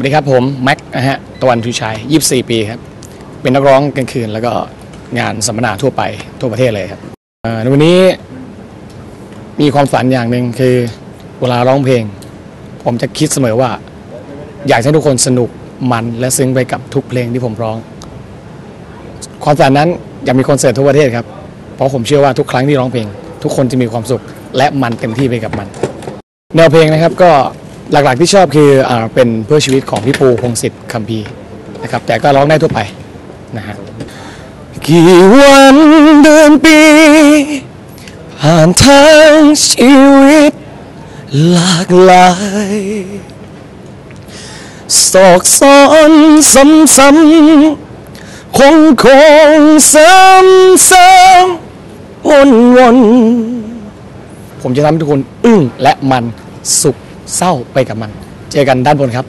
วัสดีครับผม แม็กนะฮะตะวันชูชัย 24 ปีครับ เป็นนักร้องกลางคืนแล้วก็งานสัมมนาทั่วไปทั่วประเทศเลยครับในวันนี้มีความฝันอย่างหนึ่งคือเวลาร้องเพลง ผมจะคิดเสมอว่า อยากให้ทุกคนสนุกมันและซึ้งไปกับทุกเพลงที่ผมร้อง ความฝันนั้นอยากมีคอนเสิร์ตทั่วประเทศครับ เพราะผมเชื่อว่าทุกครั้งที่ร้องเพลง ทุกคนจะมีความสุขและมันเต็มที่ไปกับมัน แนวเพลงนะครับก็ หลักๆที่ชอบคืออาเป็นเพื่อชีวิตของพี่ปูพงศิษฐ์คัมภีร์นะครับ แต่ก็ร้องได้ทั่วไปนะฮะกี่วันเดือนปีผ่านทางชีวิต หลากหลายศอกซ้อนซ้ำๆคงคงซ้ำๆวนวนๆ ผมจะทำให้ทุกคนอึ้งและมันสุข เศร้าไปกับมัน เจอกันด้านบนครับ